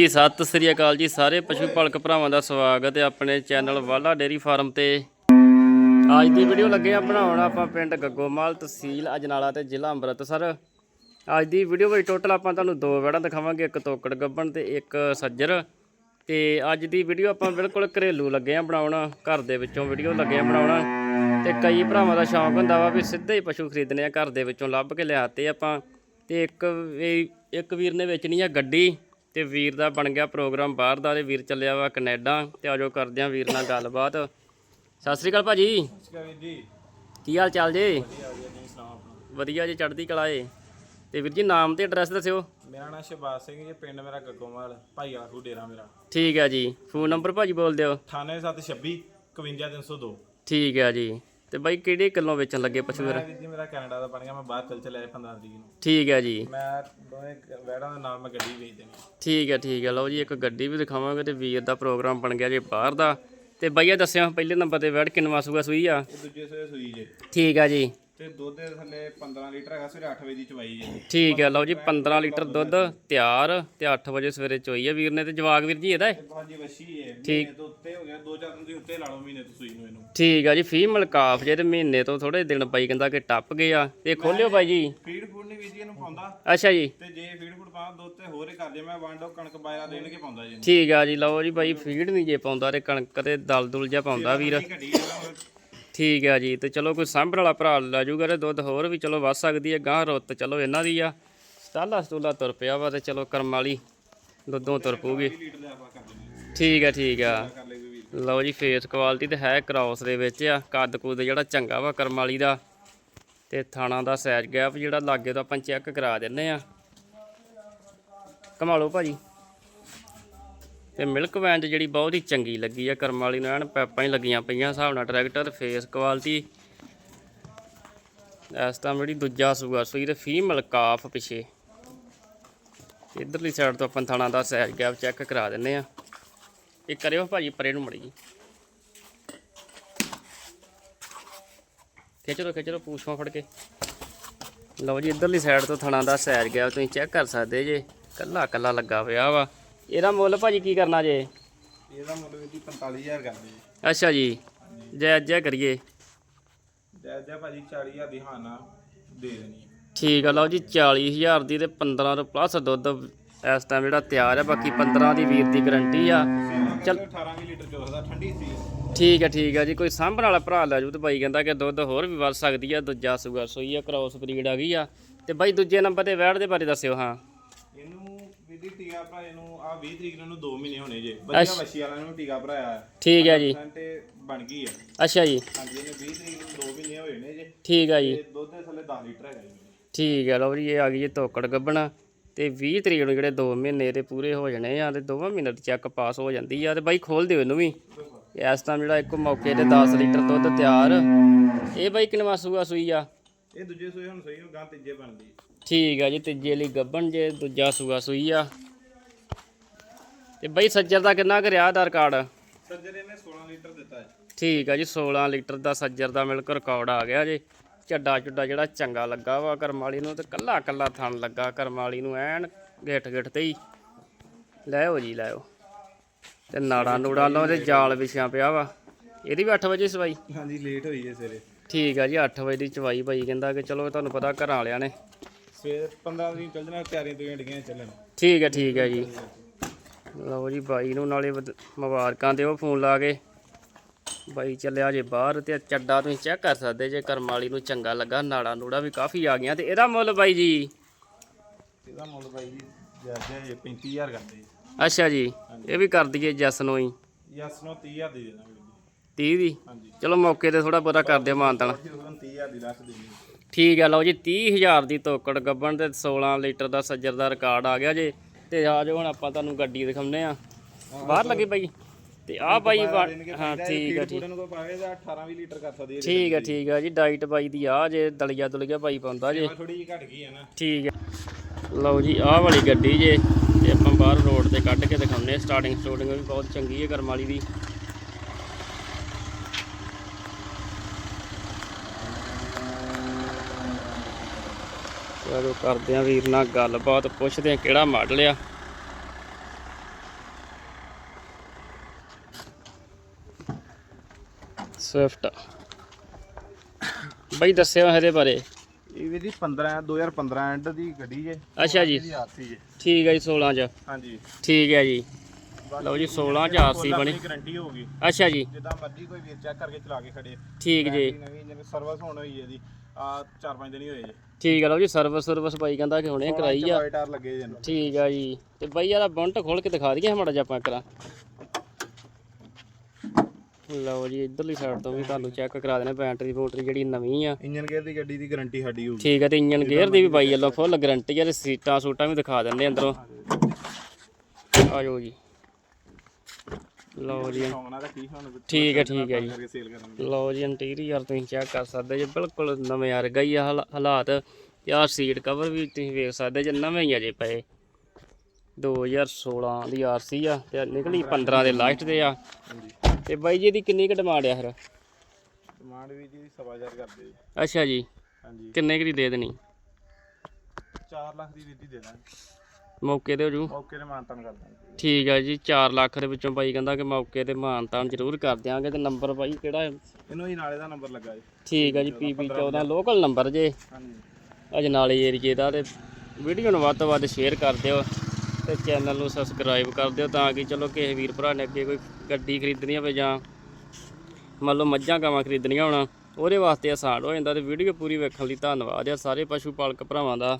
ਜੀ, ਸਤਿ ਸ੍ਰੀ ਅਕਾਲ ਜੀ, ਸਾਰੇ ਪਸ਼ੂ ਪਾਲਕ ਭਰਾਵਾਂ ਦਾ ਸਵਾਗਤ ਹੈ ਆਪਣੇ ਚੈਨਲ ਵਾਲਾ ਡੇਰੀ ਫਾਰਮ ਤੇ। ਅੱਜ ਦੀ ਵੀਡੀਓ ਲੱਗੇ ਆ ਬਣਾਉਣ ਆਪਾਂ ਪਿੰਡ ਗੱਗੋਮਾਲ ਤਹਿਸੀਲ ਅਜਨਾਲਾ ਤੇ ਜ਼ਿਲ੍ਹਾ ਅੰਮ੍ਰਿਤਸਰ। ਅੱਜ ਦੀ ਵੀਡੀਓ ਵਿੱਚ ਟੋਟਲ ਆਪਾਂ ਤੁਹਾਨੂੰ ਦੋ ਵੜਾਂ ਦਿਖਾਵਾਂਗੇ, ਇੱਕ ਤੋਕੜ ਗੱਬਣ ਤੇ ਇੱਕ ਸੱਜਰ। ਤੇ ਅੱਜ ਦੀ ਵੀਡੀਓ ਆਪਾਂ ਬਿਲਕੁਲ ਘਰੇਲੂ ਲੱਗੇ ਆ ਬਣਾਉਣ, ਘਰ ਦੇ ਵਿੱਚੋਂ ਵੀਡੀਓ ਲੱਗੇ ਆ ਬਣਾਉਣ। ਤੇ ਕਈ ਭਰਾਵਾਂ ਦਾ ਸ਼ੌਂਕ ਹੁੰਦਾ ਵਾ ਵੀ ਸਿੱਧੇ ਹੀ ਪਸ਼ੂ ਖਰੀਦਣੇ ਆ, ਘਰ ਦੇ ਵਿੱਚੋਂ ਲੱਭ ਕੇ ਲਿਆਤੇ ਆਪਾਂ। ਤੇ ਇੱਕ ਵੀ- ਇੱਕ ਵੀਰ ਨੇ ਵੇਚਣੀ ਆ ਗੱਡੀ। ਤੇ ਵੀਰ ਦਾ ਬਣ ਗਿਆ ਪ੍ਰੋਗਰਾਮ ਬਾਹਰ ਦਾ ਤੇ ਵੀਰ ਚੱਲਿਆ ਵਾ ਕੈਨੇਡਾ ਤੇ ਆਜੋ ਕਰਦੇ ਆ ਵੀਰ ਨਾਲ ਗੱਲਬਾਤ। ਸਤਿ ਸ੍ਰੀ ਅਕਾਲ ਭਾਜੀ। ਕੀ ਹਾਲ ਚਾਲ ਜੀ? ਵਧੀਆ ਜੀ ਚੜ੍ਹਦੀ ਕਲਾ ਏ। ਤੇ ਵੀਰ ਜੀ ਨਾਮ ਤੇ ਐਡਰੈਸ ਦੱਸਿਓ। ਮੇਰਾ ਨਾਮ ਸ਼ਿਵਬਾਜ ਸਿੰਘ ਜੀ ਪਿੰਡ ਮੇਰਾ ਗੱਗੋਮਾਲ ਭਾਈ ਆਖੂ ਡੇਰਾ ਮੇਰਾ। ਠੀਕ ਹੈ ਜੀ ਫੋਨ ਨੰਬਰ ਭਾਜੀ ਬੋਲ ਦਿਓ। 98726 51302 ਠੀਕ ਹੈ ਜੀ। ਤੇ ਬਾਈ ਕਿਹੜੇ ਕਿਲੋ ਵੇਚਣ ਲੱਗੇ ਪਸ਼ੂ ਵੀਰ ਮੈਂ ਵੀਰ ਜੀ ਮੇਰਾ ਕੈਨੇਡਾ ਦਾ ਬਣ ਗਿਆ ਮੈਂ ਬਾਹਰ ਚੱਲ ਚੱਲਿਆ 15 ਤਰੀਕ ਨੂੰ। ਠੀਕ ਹੈ ਜੀ। ਮੈਂ ਦੋਵੇਂ ਵੈੜਾਂ ਦੇ ਨਾਲ ਮੈਂ ਗੱਡੀ ਵੇਚ ਦੇਣੀ। ਠੀਕ ਹੈ ਠੀਕ ਹੈ ਲਓ ਜੀ ਇੱਕ ਗੱਡੀ ਵੀ ਦਿਖਾਵਾਂਗੇ ਤੇ ਵੀਰ ਦਾ ਪ੍ਰੋਗਰਾਮ ਬਣ ਗਿਆ ਜੇ ਬਾਹਰ ਦਾ। ਤੇ ਬਈਆ ਦੱਸਿਓ ਪਹਿਲੇ ਨੰਬਰ ਤੇ ਵੈੜ ਕਿੰਨਵਾ ਸੂਗਾ ਸੂਈ ਆ? ਇਹ ਦੂਜੇ ਸੋਏ ਸੂਈ ਜੇ। ਠੀਕ ਹੈ ਜੀ। ਤੇ ਦੁੱਧ ਦੇ ਥੱਲੇ 15 ਲੀਟਰ ਹੈਗਾ ਸਵੇਰੇ 8 ਵਜੇ ਦੀ ਚਵਾਈ ਜੇ। ਠੀਕ ਹੈ ਲਓ ਜੀ 15 ਲੀਟਰ ਦੁੱਧ ਤਿਆਰ ਤੇ 8 ਵਜੇ ਸਵੇਰੇ ਚੋਈ ਹੈ ਵੀਰ ਨੇ ਤੇ ਜਵਾਗ ਵੀਰ ਜੀ ਇਹਦਾ ਹੈ? ਹਾਂਜੀ ਵਸ਼ੀ ਹੈ। ਮਹੀਨੇ ਤੋਂ ਉੱਤੇ ਹੋ ਗਿਆ ਦੋ ਚਾਰ ਦਿਨ ਤੁਸੀਂ ਉੱਤੇ ਲਾ ਲਓ ਮਹੀਨੇ ਤੋਂ ਸੂਈ ਨੂੰ ਇਹਨੂੰ। ਠੀਕ ਆ ਜੀ ਫੀਮੇਲ ਕਾਫ ਜੇ ਤੇ ਮਹੀਨੇ ਤੋਂ ਥੋੜੇ ਦਿਨ ਬਾਈ ਕਹਿੰਦਾ ਕਿ ਟੱਪ ਗਏ ਆ। ਤੇ ਖੋਲਿਓ ਬਾਈ ਜੀ। ਫੀਡ ਫੂਡ ਨਹੀਂ ਵੀਰ ਜੀ ਇਹਨੂੰ ਪਾਉਂਦਾ। ਅੱਛਾ ਜੀ। ਤੇ ਜੇ ਫੀਡ ਫੂਡ ਪਾ ਦੁੱਧ ਤੇ ਹੋਰ ਹੀ ਕਰ ਜੇ ਮੈਂ ਵੰਡੋ ਕਣਕ ਬਾਇਰਾ ਦੇਣ ਕੇ ਪਾਉਂਦਾ ਜੀ ਠੀਕ ਆ ਜੀ ਲਓ ਜੀ ਬਾਈ ਫੀਡ ਨਹੀਂ ਜੇ ਪਾਉਂਦਾ ਤੇ ਕਣਕ ਤੇ ਦਲ ਦੁਲ ਜਿਹਾ ਪਾਉਂਦਾ ਵੀਰ। ਠੀਕ ਆ ਜੀ, ਤੇ ਚਲੋ ਕੋਈ ਸਾਂਭਣ ਵਾਲਾ ਭਰਾ ਲੈ ਜੂਗਾ ਤੇ ਦੁੱਧ ਹੋਰ ਵੀ ਚਲੋ ਵੱਧ ਸਕਦੀ ਹੈ ਗਾਂ ਰੁੱਤ ਚਲੋ ਇਹਨਾਂ ਦੀ ਆ। ਸਟਾਲਾ ਸਟੂਲਾ ਤੁਰ ਪਿਆ ਵਾ ਤੇ ਚਲੋ ਕਰਮ ਵਾਲੀ ਦੁੱਧੋਂ ਤੁਰ ਪੂਗੀ ਠੀਕ ਆ ਠੀਕ ਆ। ਲਓ ਜੀ ਫੇਸ ਕੁਆਲਿਟੀ ਤੇ ਹੈ ਕ੍ਰਾਸ ਦੇ ਵਿੱਚ ਆ, ਕੱਦ ਕੁੱਦ ਜਿਹੜਾ ਚੰਗਾ ਵਾ ਕਰਮ ਵਾਲੀ ਦਾ। ਤੇ ਥਾਣਾ ਦਾ ਸਾਈਜ਼ ਗੈਪ ਜਿਹੜਾ ਲਾਗੇ ਤੋਂ ਆਪਾਂ ਚੈੱਕ ਕਰਾ ਦਿੰਨੇ ਆ। ਕਮਾ ਲਓ ਭਾਜੀ। ਤੇ ਮਿਲਕ ਵੈਨ ਜਿਹੜੀ ਬਹੁਤ ਹੀ ਚੰਗੀ ਲੱਗੀ ਆ, ਕਰਮ ਵਾਲੀ ਨੂੰ ਐਨ ਪੈਪਾਂ ਹੀ ਲੱਗੀਆਂ ਪਈਆਂ ਹਿਸਾਬ ਨਾਲ ਟਰੈਕਟਰ ਫੇਸ ਕੁਆਲਿਟੀ ਇਸ ਤਾਂ ਜਿਹੜੀ ਦੂਜਾ ਸੂਆ, ਸੂਈ ਤੇ ਫੀਮੇਲ ਕਾਫ ਪਿਛੇ। ਇਧਰਲੀ ਸਾਈਡ ਤੋਂ ਆਪਾਂ ਥਾਣਾ ਦਾ ਸਾਈਜ਼ ਗੈਪ ਚੈੱਕ ਕਰਾ ਦਿੰਨੇ ਆ। ਇਹ ਕਰਿਓ ਭਾਜੀ, ਪਰੇ ਨੂੰ ਮੜੀ ਖਿੱਚ ਲਓ ਖਿੱਚ ਲਓ, ਪੂਛਾਂ ਫੜ ਕੇ। ਲਓ ਜੀ, ਇਧਰਲੀ ਸਾਈਡ ਤੋਂ ਥਾਣਾ ਦਾ ਸੈਰ ਗਿਆ ਤੁਸੀਂ ਚੈੱਕ ਕਰ ਸਕਦੇ ਜੇ। ਕੱਲਾ ਕੱਲਾ ਲੱਗਾ ਪਿਆ ਵਾ। ਇਹਦਾ ਮੁੱਲ ਭਾਜੀ ਕੀ ਕਰਨਾ ਜੇ? ਇਹਦਾ ਮੁੱਲ ਜੀ 45000 ਕਰਦੇ ਜੀ। ਅੱਛਾ ਜੀ। ਜੈ ਜੈ ਕਰੀਏ। ਜੈ ਜੈ ਭਾਜੀ 40000 ਦੀ ਹਾਨਾ ਦੇ ਦੇਣੀ ਠੀਕ ਆ ਲਓ ਜੀ 40000 ਦੀ ਤੇ 15 ਤੋਂ ਪਲੱਸ ਦੁੱਧ ਇਸ ਟਾਈਮ ਜਿਹੜਾ ਤਿਆਰ ਹੈ ਬਾਕੀ 15 ਦੀ ਵੀਰ ਦੀ ਗਾਰੰਟੀ ਆ। ਚੱਲ 18 ਵੀ ਲੀਟਰ ਚੋਦਾ ਠੰਡੀ ਸੀ। ਠੀਕ ਹੈ ਠੀਕ ਹੈ ਜੀ ਕੋਈ ਸਾਂਭਣ ਵਾਲਾ ਭਰਾ ਲੈ ਜੂ ਤੇ ਬਾਈ ਕਹਿੰਦਾ ਕਿ ਦੁੱਧ ਹੋਰ ਵੀ ਵੱਧ ਸਕਦੀ ਆ ਦੂਜਾ ਸੂਗਾ ਸੋਈ ਆ ਕ੍ਰਾਸ ਬਰੀਡ ਆ ਗਈ ਆ। ਤੇ ਬਾਈ ਦੂਜੇ ਨੰਬਰ ਤੇ ਵੈੜ ਦੇ ਬਾਰੇ ਦੱਸਿਓ ਹਾਂ। ਇਹਨੂੰ ਵੀਰ ਜੀ ਟੀਕਾ ਭਰਾ ਇਹਨੂੰ ਆ 20 ਤਰੀਕ ਨੂੰ 2 ਮਹੀਨੇ ਹੋਣੇ ਜੇ। ਵਧੀਆ ਵਸ਼ੀ ਵਾਲਿਆਂ ਨੂੰ ਟੀਕਾ ਭਰਾਇਆ ਠੀਕ ਹੈ ਜੀ। ਤੇ ਬਣ ਗਈ ਆ। ਅੱਛਾ ਜੀ। ਹਾਂਜੀ ਇਹਨੇ 20 ਤਰੀਕ ਨੂੰ 2 ਮਹੀਨੇ ਹੋਏ ਨੇ ਜੇ। ਠੀਕ ਆ ਜੀ। ਤੇ ਦੁੱਧ ਦੇ ਥੱਲੇ 10 ਲੀਟਰ ਹੈਗਾ ਜੀ। ਠੀਕ ਹੈ ਲਓ ਜੀ ਇਹ ਆ ਗਈ ਜੀ ਤੋਕੜ ਗੱਬਣਾ। ਤੇ 20 ਤਰੀਕ ਨੂੰ ਜਿਹੜੇ 2 ਮਹੀਨੇ ਦੇ ਪੂਰੇ ਹੋ ਜਾਣੇ ਆ ਤੇ ਦੋਵਾਂ ਮਹੀਨੇ ਦੀ ਚੈੱਕ ਪਾਸ ਹੋ ਜਾਂਦੀ ਆ ਤੇ ਬਾਈ ਖੋਲ ਦਿਓ ਇਹਨੂੰ ਵੀ। ਇਸ ਟਾਈਮ ਜਿਹੜਾ ਇੱਕ ਮੌਕੇ ਤੇ 10 ਲੀਟਰ ਦੁੱਧ ਤਿਆਰ। ਇਹ ਬਾਈ ਕਿੰਨਵਾ ਸੂਆ ਸੂਈ ਆ? ਇਹ ਦੂਜੇ ਸੋਏ ਹੁਣ ਸਹੀ ਹੋ ਗਾਂ ਤੀਜੇ ਬਣਦੀ। ਠੀਕ ਆ ਜੀ ਤੀਜੇ ਲਈ ਗੱਬਣ ਜੇ ਦੂਜਾ ਸੂਆ ਸੂਈ ਆ। ਤੇ ਬਾਈ ਸੱਜਰ ਦਾ ਕਿੰਨਾ ਕਰਿਆ ਆਧਾਰ ਕਾਰਡ? ਸੱਜਰੇ ਨੇ 16 ਲੀਟਰ ਦਿੱਤਾ ਹੈ। ਠੀਕ ਆ ਜੀ 16 ਲੀਟਰ ਦਾ ਸੱਜਰ ਦਾ ਮਿਲਕ ਰਿਕਾਰਡ ਆ ਗਿਆ ਜੇ। ਚੱਡਾ ਚੁੱਡਾ ਜਿਹੜਾ ਚੰਗਾ ਲੱਗਾ ਵਾ ਕਰਮਾਲੀ ਨੂੰ ਤੇ ਕੱਲਾ ਕੱਲਾ ਥਣ ਲੱਗਾ ਕਰਮਾਲੀ ਨੂੰ ਐਨ ਗਿੱਠ ਗਿੱਠ ਤੇ ਹੀ। ਲੈਓ ਜੀ ਲੈਓ ਤੇ ਨਾੜਾ ਨੂੜਾ ਲਓ ਤੇ ਜਾਲ ਵਿਛਿਆ ਪਿਆ ਵਾ। ਇਹਦੀ ਵੀ 8 ਵਜੇ ਸਵਾਈ? ਹਾਂਜੀ ਲੇਟ ਹੋਈ ਹੈ ਸਵੇਰੇ। ਠੀਕ ਆ ਜੀ 8 ਵਜੇ ਦੀ ਚਵਾਈ ਭਾਈ ਕਹਿੰਦਾ ਕਿ ਚਲੋ ਤੁਹਾਨੂੰ ਪਤਾ ਘਰਾਂ ਵਾਲਿਆਂ ਨੇ ਸਵੇਰ 15 ਦਿਨ ਚੱਲ ਜਣਾ ਤਿਆਰੀਆਂ ਤੋਂ ਡਗੀਆਂ ਚੱਲਣ। ਠੀਕ ਹੈ ਠੀਕ ਹੈ ਜੀ। ਲਓ ਜੀ ਬਾਈ ਨੂੰ ਨਾਲੇ ਵਧ- ਮੁਬਾਰਕਾਂ ਦਿਓ ਫੋਨ ਲਾ ਕੇ। ਬਾਈ ਚੱਲਿਆ ਜੇ ਬਾਹਰ ਤੇ ਚੱਡਾ ਤੁਸੀਂ ਚੈੱਕ ਕਰ ਸਕਦੇ ਜੇ ਕਰਮ ਵਾਲੀ ਨੂੰ ਚੰਗਾ ਲੱਗਾ ਨਾੜਾ ਨੂੜਾ ਵੀ ਕਾਫੀ ਆ ਗਈਆਂ ਤੇ ਇਹਦਾ ਮੁੱਲ ਬਾਈ ਜੀ? ਇਹਦਾ ਮੁੱਲ ਬਾਈ ਜੀ ਜ਼ਿਆਦਾ 35000 ਕਰਦੇ। ਜੀ ਅੱਛਾ ਜੀ ਇਹ ਵੀ ਕਰ ਦਈਏ ਜਸ ਨੂੰ ਹੀ। ਯਸ ਨੂੰ 30000 ਦੇ ਦੇਣਾ ਵੀਰ ਜੀ। 30 ਦੀ? ਹਾਂਜੀ। ਚਲੋ ਮੌਕੇ ਤੇ ਥੋੜਾ ਬਹੁਤਾ ਕਰ ਦਿਓ ਮਾਨਤਨ। ਅਸੀਂ ਉਹਨਾਂ 30000 ਦੀ ਰੱਖ ਦੇਣੀ ਠੀਕ ਹੈ ਲਓ ਜੀ 30000 ਦੀ ਤੋਕੜ ਗੱਬਣ ਤੇ 16 ਲੀਟਰ ਦਾ ਸੱਜਰ ਦਾ ਰਿਕਾਰਡ ਆ ਗਿਆ ਜੇ। ਤੇ ਆ ਜਾਓ ਹੁਣ ਆਪਾਂ ਤੁਹਾਨੂੰ ਗੱਡੀ ਦਿਖਾਉਂਦੇ ਆ। ਬਾਹਰ ਲੱਗੇ ਬਾਈ। ਤੇ ਆ ਬਾਈ ਹਾਂ ਠੀਕ ਹੈ ਠੀਕ। ਉਹਨਾਂ ਨੂੰ ਪਾਵੇ ਤਾਂ 18 20 ਲੀਟਰ ਕਰ ਸਕਦੀ ਹੈ ਠੀਕ ਹੈ ਠੀਕ ਹੈ ਜੀ ਡਾਈਟ ਬਾਈ ਦੀ ਆ ਜੇ ਦਲੀਆ ਦੁਲੀਆ ਬਾਈ ਪਾਉਂਦਾ ਜੇ। ਥੋੜੀ ਜਿਹੀ ਘਟ ਗਈ ਹੈ ਨਾ। ਠੀਕ ਹੈ ਲਓ ਜੀ ਆਹ ਵਾਲੀ ਗੱਡੀ ਜੇ ਤੇ ਆਪਾਂ ਬਾਹਰ ਰੋਡ ਤੇ ਕੱਢ ਕੇ ਦਿਖਾਉਂਦੇ ਸਟਾਰਟਿੰਗ ਸਟੂਡਿੰਗ ਵੀ ਬਹੁਤ ਚੰਗੀ ਹੈ ਕਰਮ ਵਾਲੀ ਦੀ ਚਲੋ ਕਰਦੇ ਆ ਵੀਰ ਨਾਲ ਗੱਲਬਾਤ ਪੁੱਛਦੇ ਆ ਕਿਹੜਾ ਮਾਡਲ ਆ। ਸਵਿਫਟ। ਬਈ ਦੱਸਿਓ ਇਹਦੇ ਬਾਰੇ। ਇਹ ਵੀ 15 2015 ਐਂਡ ਦੀ ਗੱਡੀ ਜੇ। ਅੱਛਾ ਜੀ। ਠੀਕ ਹੈ ਜੀ 16 ਚ। ਹਾਂਜੀ। ਠੀਕ ਹੈ ਜੀ। ਲਓ ਜੀ 16 ਚ ਆਰਸੀ ਬਣੀ। ਗਾਰੰਟੀ ਹੋਊਗੀ ਅੱਛਾ ਜੀ। ਜਿੱਦਾਂ ਮਰਜ਼ੀ ਕੋਈ ਵੀਰ ਚੈੱਕ ਕਰਕੇ ਚਲਾ ਕੇ ਖੜੇ ਠੀਕ ਜੀ। ਨਵੀਂ ਨਵੀਂ ਸਰਵਿਸ ਹੋਣ ਹੋਈ ਹੈ ਇਹਦੀ ਆ 4-5 ਦਿਨ ਹੀ ਹੋਏ ਜੇ। ਠੀਕ ਹੈ ਲਓ ਜੀ ਸਰਵਿਸ ਸਰਵਿਸ ਬਾਈ ਕਹਿੰਦਾ ਕਿ ਹੁਣੇ ਕਰਾਈ ਆ। ਆਰ ਲੱਗੇ ਜੇ। ਠੀਕ ਆ ਜੀ। ਤੇ ਬਾਈ ਯਾਰ ਬੰਟ ਖੋਲ ਕੇ ਦਿਖਾ ਦਈਏ ਮਾੜਾ ਜਿਹਾ ਆਪਾਂ ਕਰਾਂ ਲਓ ਜੀ ਇਧਰਲੀ ਸਾਈਡ ਤੋਂ ਵੀ ਤੁਹਾਨੂੰ ਚੈੱਕ ਕਰਾ ਦੇਣਾ ਬੈਟਰੀ ਬੋਟਰੀ ਜਿਹੜੀ ਨਵੀਂ ਆ। ਇੰਜਨ ਗੇਅਰ ਦੀ ਗੱਡੀ ਦੀ ਗਾਰੰਟੀ ਸਾਡੀ ਹੋਊਗੀ। ਠੀਕ ਹੈ ਤੇ ਇੰਜਨ ਗੇਅਰ ਦੀ ਵੀ ਬਾਈ ਵੱਲੋਂ ਫੁੱਲ ਗਾਰੰਟੀ ਆ ਤੇ ਸੀਟਾਂ ਸੂਟਾਂ ਵੀ ਦਿਖਾ ਦਿੰਦੇ ਅੰਦਰੋਂ। ਆ ਜਾਓ ਜੀ। ਲਓ ਜੀ। ਰੱਖੀ ਹੁਣ ਠੀਕ ਹੈ ਠੀਕ ਹੈ ਜੀ। ਸੇਲ ਲਓ ਜੀ ਇੰਟੀਰੀਅਰ ਤੁਸੀਂ ਚੈੱਕ ਕਰ ਸਕਦੇ ਜੀ ਬਿਲਕੁਲ ਨਵੇਂ ਵਰਗਾ ਹੀ ਆ ਹਾਲਾ- ਹਾਲਾਤ। ਤੇ ਆਹ ਸੀਟ ਕਵਰ ਵੀ ਤੁਸੀਂ ਵੇਖ ਸਕਦੇ ਜੇ ਨਵੇਂ ਹੀ ਅਜੇ ਪਏ। 2016 ਦੀ ਆਰਸੀ ਆ ਤੇ ਨਿਕਲੀ 15 ਦੇ ਲਾਸਟ ਤੇ ਆ। ਤੇ ਬਾਈ ਜੀ ਇਹਦੀ ਕਿੰਨੀ ਕੁ ਡਿਮਾਂਡ ਆ ਫਿਰ? ਡਿਮਾਂਡ ਵੀ ਜੀ ਸਵਾ ਹਜ਼ਾਰ ਕਰਦੇ ਜੀ ਅੱਛਾ ਜੀ। ਹਾਂਜੀ। ਕਿੰਨੇ ਕੁ ਦੀ ਦੇ ਦੇਣੀ? 4 ਲੱਖ ਦੀ ਦੇ ਦਾਂਗੇ। ਮੌਕੇ ਤੇ ਹੋ ਜੂ? ਓਕੇ ਨੇ ਮਾਨਤਨ ਕਰ ਦਾਂਗੇ ਠੀਕ ਆ ਜੀ 4 ਲੱਖ ਦੇ ਵਿੱਚੋਂ ਬਾਈ ਕਹਿੰਦਾ ਕਿ ਮੌਕੇ ਤੇ ਮਾਨਤਾਨ ਜ਼ਰੂਰ ਕਰ ਦਿਆਂਗੇ ਤੇ ਨੰਬਰ ਬਾਈ ਕਿਹੜਾ ਹੈ? ਇਹਨੂੰ ਹੀ ਨਾਲੇ ਦਾ ਨੰਬਰ ਲੱਗਾ ਜੀ। ਠੀਕ ਆ ਜੀ ਪੀਪੀ 14 ਲੋਕਲ ਨੰਬਰ ਜੇ। ਹਾਂਜੀ। ਅਜਨਾਲੇ ਏਰੀਏ ਦਾ ਤੇ ਵੀਡੀਓ ਨੂੰ ਵੱਧ ਤੋਂ ਵੱਧ ਸ਼ੇਅਰ ਕਰ ਦਿਓ ਤੇ ਚੈਨਲ ਨੂੰ ਸਬਸਕ੍ਰਾਈਬ ਕਰ ਦਿਓ ਤਾਂ ਕਿ ਚਲੋ ਕਿਸੇ ਵੀਰ ਭਰਾ ਨੇ ਅੱਗੇ ਕੋਈ ਗੱਡੀ ਖਰੀਦਣੀ ਹੋਵੇ ਜਾਂ ਮੰਨ ਲਓ ਮੱਝਾਂ ਗਾਵਾਂ ਖਰੀਦਣੀਆਂ ਹੋਣ ਉਹਦੇ ਵਾਸਤੇ ਆਸਾਨ ਹੋ ਜਾਂਦਾ ਤੇ ਵੀਡੀਓ ਪੂਰੀ ਵੇਖਣ ਲਈ ਧੰਨਵਾਦ ਆ ਸਾਰੇ ਪਸ਼ੂ ਪਾਲਕ ਭਰਾਵਾਂ ਦਾ।